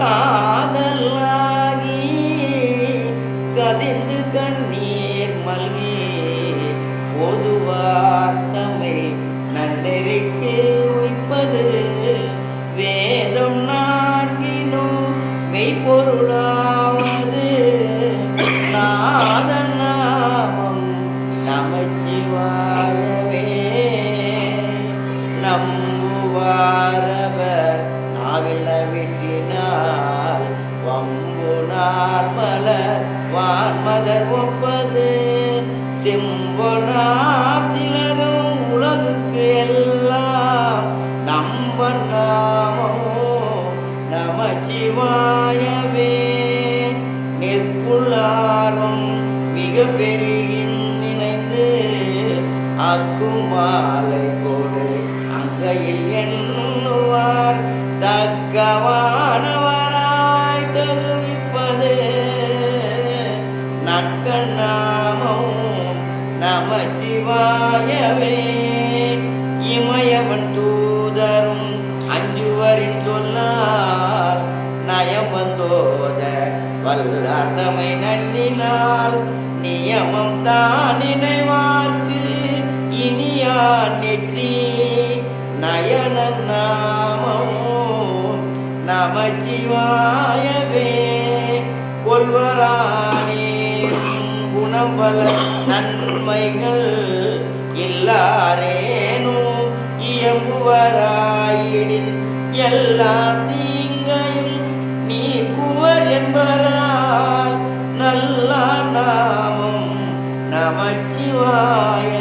காதலாகி தக்கவானவராய் தகுவிப்பது நட்கண்ணாமம் நமச்சிவாயவே. இமயவன் தூதரும் அஞ்சுவரின் சொன்னார் நயம் வந்தோத வல்லார்த்தமை நன்னினால். நியமம் தான் நினைவார்க்கு. இனியான் நெற்றி நயன நாமம். நமச்சிவாயவே கொள்வரானே குணம் பல நன்மைகள் எல்லாரேனும் இயம்புவராயிடின் எல்லா தீங்கையும் நீக்குவர் என்பரால் நல்ல நாமம் நமச்சிவாய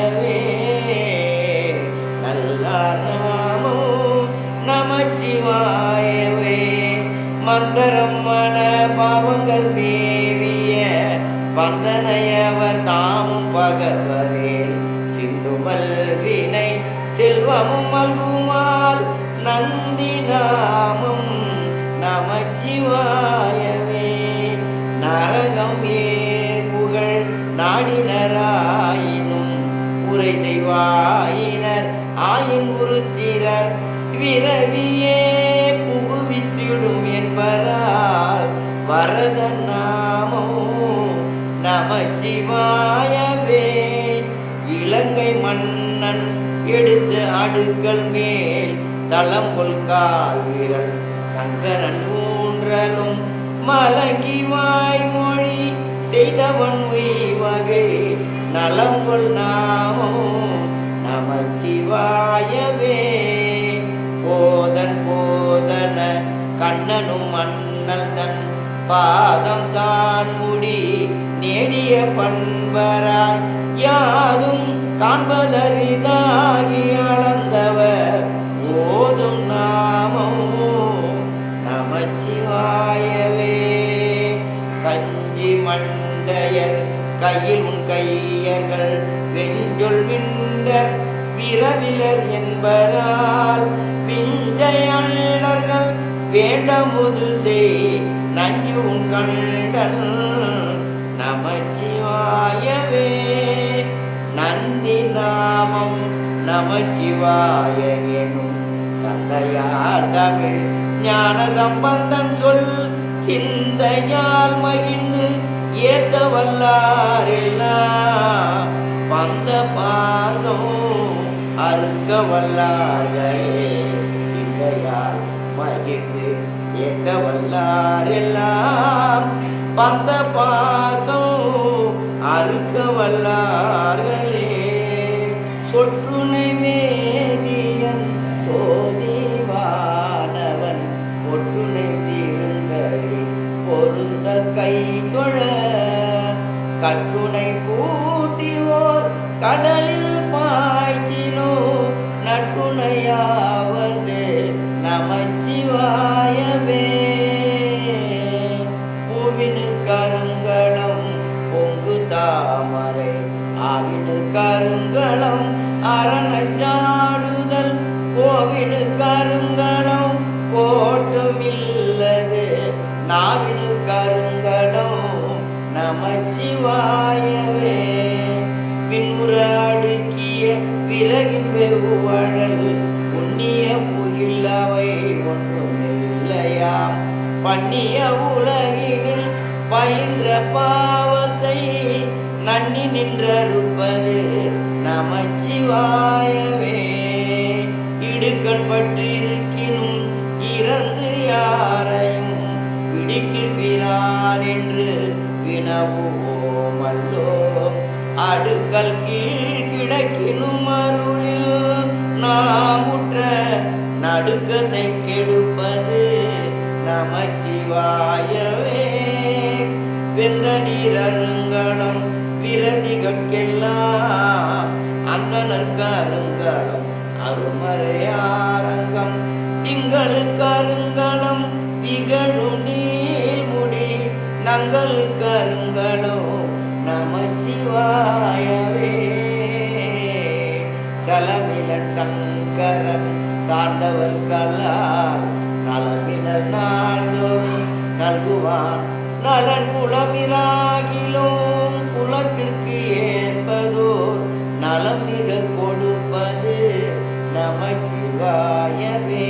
மந்தரம் மன பாவங்கள் மேவிய பந்தனையவர் தாமும் பகர்வரேல் சிந்து மல்வினை செல்வமும் மல்குமார் நந்தி நாமம் நமச்சிவாயவே. நரகம் ஏ புகழ் நாடினராயினும் உரை செய்வாயினர் ஆயின் உருத்திரர் விரவியே. புகுவித்திடும் வரத நாமோ நமச்சிவாயவே. இலங்கை மன்னன் எடுத்து அடுக்கல் மேல் தளம் கொள்கால் வீரன் சங்கரன் ஊன்றலும் மலங்கி வாய்மொழி செய்தவன் உய்வகை நலங்கொள் நாமோ நமச்சிவாயவே. பாதம் தான் முடி நெடிய பண்பராய். யாதும் காண்பதரிதாகி அளந்தவர். ஓதும் நாமமோ நமச்சிவாயவே. கஞ்சி மண்டையர் கையில் உன் கையர்கள் வெஞ்சொல் விண்டர் விரவிலர் என்பதால் விந்தையள்ளர்கள் வேண்டமுது செய். நஞ்சு உன் கண்டன் நமச்சிவாயவே. நந்தி நாமம் நமச்சிவாய எனும் சந்தையார் தமிழ் ஞான சம்பந்தம் சொல் சிந்தையால் மகிழ்ந்து ஏத்த வல்லாரெல்லாம் பந்த பாசம் அறுக்க வல்லார்களே சிந்தையால் மகிழ்ந்து ஏத்த வல்லாரெல்லாம் பந்த பாசம் அறுக்க வல்லார்களே. சொற்றுனை வேதியன் சோதிவானவன் ஒற்றுனை திருந்தடி பொருந்த கை தொழ. கட்டுனை பூட்டிவோர் கடலில் பாய்ச்சினோ நட்டுணையா தாமரை ஆவினு கருங்களம் அரணஞ்சாடுதல் கோவினு கருங்களம் கோட்டமில்லது நாவினு கருங்களம் நமச்சிவாயவே. பின்முறாடுக்கிய விறகின் வெவ்வழல் புண்ணிய புகில்லவை ஒன்றும் இல்லையாம். பண்ணிய உலகினில் பயின்ற பாவ நன்னி நின்றறுப்பது நமச்சிவாயவே. இடுக்கண் பற்றிருக்கினும் இறந்து யாரையும் பிடிக்கிறான் என்று வினவுவோம் அல்லோ. அடுக்கல் கீழ் கிடக்கினும் அருளில் நாமுற்ற நடுக்கத்தை கெடுப்பது நமச்சிவாயவே. வெந்த நீரருங்களம் விரதிகட்கெல்லாம் அந்த நற்கருங்களம் அருமறையாரங்கம். திங்களுக்கு அருங்கலம் திகழும் நீள்முடி நங்களுக்கு அருங்கலோ நமச்சிவாயவே. சலமிலன் சங்கரன் சார்ந்தவர் கல்லார் நலமினல் நாள்தோறும் நல்குவான் நலன் குலமிராகிலும் நலம் மிக கொடுப்பது நமச்சிவாயவே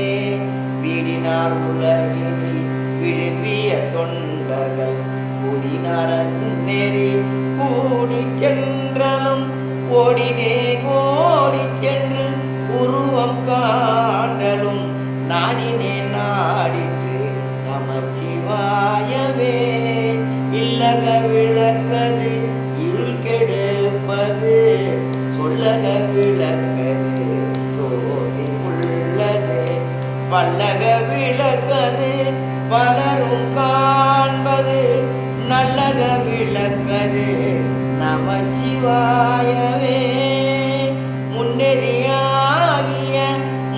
வீடினார் உலகினில் விழும்பிய தொண்டர்கள் கூடினாரன் கூடி சென்றலும் ஓடினே ஓடி சென்று உருவம் காண்டலும் நாடினே நாடிற்று நமச்சிவாயவே தாயவே முன்னெறியாகிய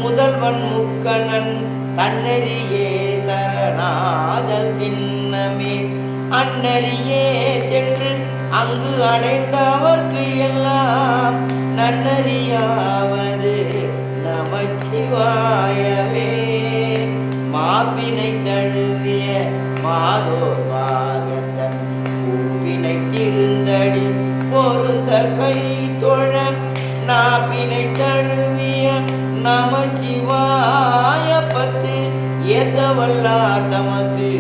முதல்வன் முக்கணன் தன்னறியே சரணாதல் திண்ணமே. அன்னறியே சென்று அங்கு அடைந்தவர்க்கு எல்லாம் நன்னறியாவது நமச்சிவாயவே மாப்பினை தழுவிய மாதோர் பாகத்தன் கூப்பினை திருந்தடி பொருந்த கை தொழ நாபினை தழுவிய நமச்சிவாய பத்து ஏத்தவல்லார் தமக்கு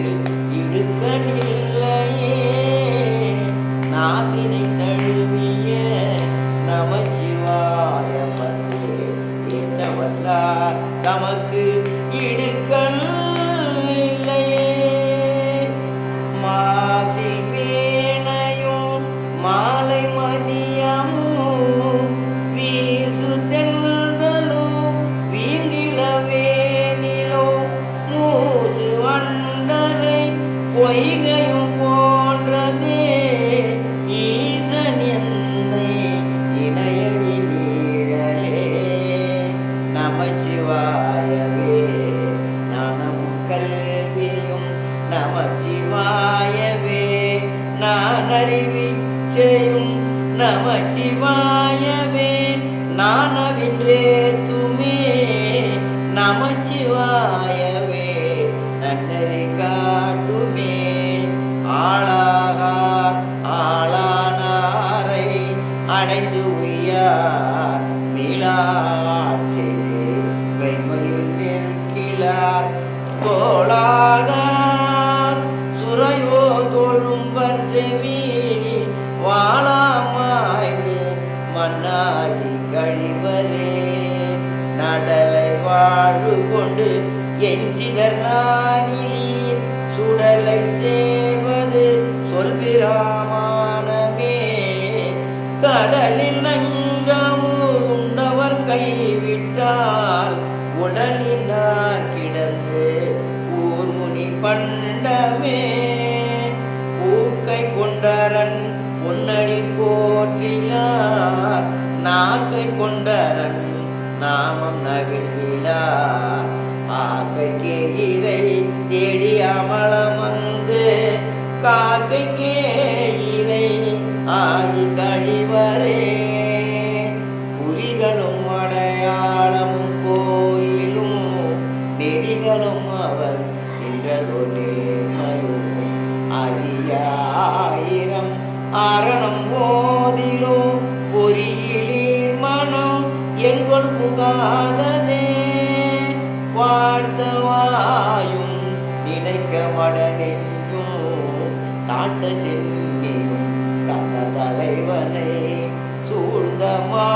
மாலை மதியமும் வாழாமாய்ந்து மன்னாகி கழிவரே. நடலை வாழு கொண்டு என் சிதர் நானிலீர் சுடலை சேர்வது சொல்கிறார். ஆக்கைக்கு தேடி அமலம் வந்து காக்கைக்கே ஆகி கழிவரே. புலிகளும் அடையாளமும் கோயிலும் நெறிகளும் அவர் நின்றதோ நேர்மையும் அதியாயிரம் அரணம் போதிலும் பொறியிலீர் மனம் எங்கள் புகாததே வாழ்த்தவாயும் நினைக்க மட நெஞ்சும் தாழ்த்த சென்னியும் தந்த தலைவனை சூழ்ந்தமா